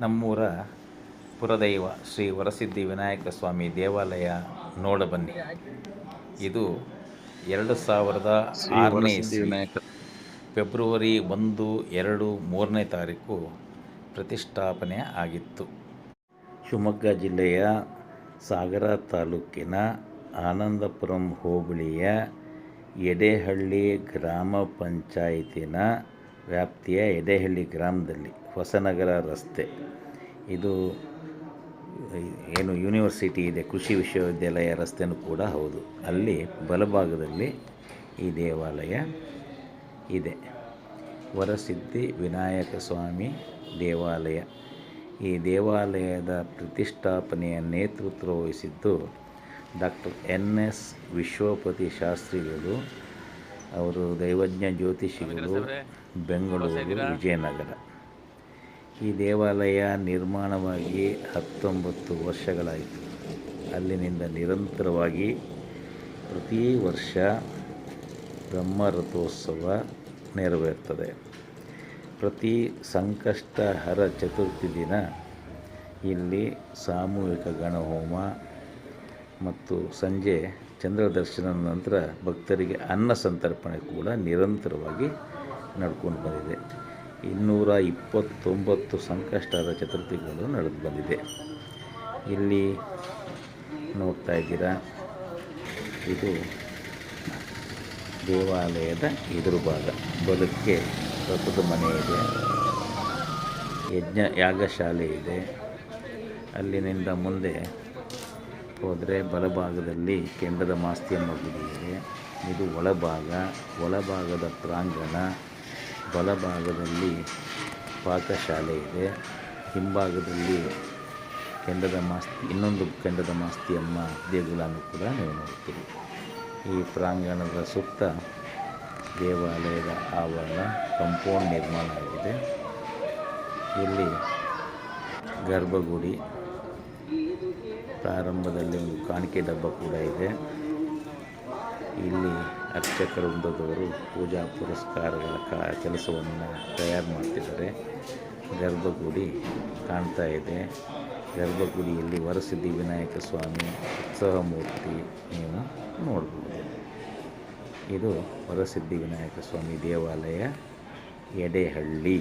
ನಮ್ಮೂರ ಪುರದೈವ ಶ್ರೀ ವರಸಿದ್ಧಿ ವಿನಾಯಕ ಸ್ವಾಮಿ ದೇವಾಲಯ ನೋಡಬನ್ನಿ ಇದು ಎರಡು ಸಾವಿರದ ಆರನೇ ವಿನಾಯಕ. ಫೆಬ್ರವರಿ ಒಂದು ಎರಡು ಮೂರನೇ ತಾರೀಕು ಪ್ರತಿಷ್ಠಾಪನೆ ಆಗಿತ್ತು. ಶಿವಮೊಗ್ಗ ಜಿಲ್ಲೆಯ ಸಾಗರ ತಾಲೂಕಿನ ಆನಂದಪುರಂ ಹೋಬಳಿಯ ಎಡೆಹಳ್ಳಿ ಗ್ರಾಮ ಪಂಚಾಯತಿನ ವ್ಯಾಪ್ತಿಯ ಎದೆಹಳ್ಳಿ ಗ್ರಾಮದಲ್ಲಿ ಹೊಸನಗರ ರಸ್ತೆ. ಇದು ಏನು ಯೂನಿವರ್ಸಿಟಿ ಇದೆ, ಕೃಷಿ ವಿಶ್ವವಿದ್ಯಾಲಯ ರಸ್ತೆಯೂ ಕೂಡ ಹೌದು. ಅಲ್ಲಿ ಬಲಭಾಗದಲ್ಲಿ ಈ ದೇವಾಲಯ ಇದೆ. ವರಸಿದ್ಧಿ ವಿನಾಯಕ ಸ್ವಾಮಿ ದೇವಾಲಯ. ಈ ದೇವಾಲಯದ ಪ್ರತಿಷ್ಠಾಪನೆಯ ನೇತೃತ್ವ ವಹಿಸಿದ್ದು ಡಾಕ್ಟರ್ ಎನ್ ಎಸ್ ವಿಶ್ವಪತಿ ಶಾಸ್ತ್ರಿಗಳು. ಅವರು ದೈವಜ್ಞ ಜ್ಯೋತಿಷಿಗಳು ಬೆಂಗಳೂರು ವಿಜಯನಗರ. ಈ ದೇವಾಲಯ ನಿರ್ಮಾಣವಾಗಿ ಹತ್ತೊಂಬತ್ತು ವರ್ಷಗಳಾಯಿತು. ಅಲ್ಲಿನಿಂದ ನಿರಂತರವಾಗಿ ಪ್ರತಿ ವರ್ಷ ಬ್ರಹ್ಮ ರಥೋತ್ಸವ ನೆರವೇರ್ತದೆ. ಪ್ರತಿ ಸಂಕಷ್ಟಹರ ಚತುರ್ಥಿ ದಿನ ಇಲ್ಲಿ ಸಾಮೂಹಿಕ ಗಣಹೋಮ ಮತ್ತು ಸಂಜೆ ಚಂದ್ರ ದರ್ಶನ ನಂತರ ಭಕ್ತರಿಗೆ ಅನ್ನ ಸಂತರ್ಪಣೆ ಕೂಡ ನಿರಂತರವಾಗಿ ನಡ್ಕೊಂಡು ಬಂದಿದೆ. ಇನ್ನೂರ ಇಪ್ಪತ್ತೊಂಬತ್ತು ಸಂಕಷ್ಟದ ಚತುರ್ಥಿಗಳು ನಡೆದು ಬಂದಿದೆ. ಇಲ್ಲಿ ನೋಡ್ತಾ ಇದ್ದೀರಾ? ಇದು ದೇವಾಲಯದ ಎದುರು ಭಾಗ. ಬಲಕ್ಕೆ ರಥದ ಮನೆ ಇದೆ. ಯಜ್ಞ ಯಾಗಶಾಲೆ ಇದೆ. ಅಲ್ಲಿನಿಂದ ಮುಂದೆ ಹೋದರೆ ಬಲಭಾಗದಲ್ಲಿ ಕೆಂಡದ ಮಾಸ್ತಿಯಮ್ಮ ಗುಡಿ ಇದೆ ಇದು ಒಳಭಾಗ, ಒಳಭಾಗದ ಪ್ರಾಂಗಣ, ಬಲಭಾಗದಲ್ಲಿ ಪಾಕಶಾಲೆ ಇದೆ. ಹಿಂಭಾಗದಲ್ಲಿ ಕೆಂಡದ ಮಾಸ್ತಿ, ಇನ್ನೊಂದು ಕೆಂಡದ ಮಾಸ್ತಿಯಮ್ಮ ದೇಗುಲನೂ ಕೂಡ ನೀವು ನೋಡ್ತೀರಿ. ಈ ಪ್ರಾಂಗಣದ ಸುತ್ತ ದೇವಾಲಯದ ಆವರಣ ಕಂಪೌಂಡ್ ನಿರ್ಮಾಣ ಆಗಿದೆ. ಇಲ್ಲಿ ಗರ್ಭಗುಡಿ ಪ್ರಾರಂಭದಲ್ಲಿ ಒಂದು ಕಾಣಿಕೆ ಡಬ್ಬ ಕೂಡ ಇದೆ. ಇಲ್ಲಿ ಅರ್ಚಕರ ವೃಂದದವರು ಪೂಜಾ ಪುರಸ್ಕಾರಗಳ ಕಾ ಕೆಲಸವನ್ನು ತಯಾರು ಮಾಡ್ತಿದ್ದಾರೆ. ಗರ್ಭಗುಡಿ ಕಾಣ್ತಾ ಇದೆ. ಗರ್ಭಗುಡಿಯಲ್ಲಿ ವರಸಿದ್ಧಿ ವಿನಾಯಕ ಸ್ವಾಮಿ ಉತ್ಸವ ಮೂರ್ತಿ ನೀವು ನೋಡ್ಬೋದು. ಇದು ವರಸಿದ್ಧಿ ವಿನಾಯಕ ಸ್ವಾಮಿ ದೇವಾಲಯ ಎಡೆಹಳ್ಳಿ.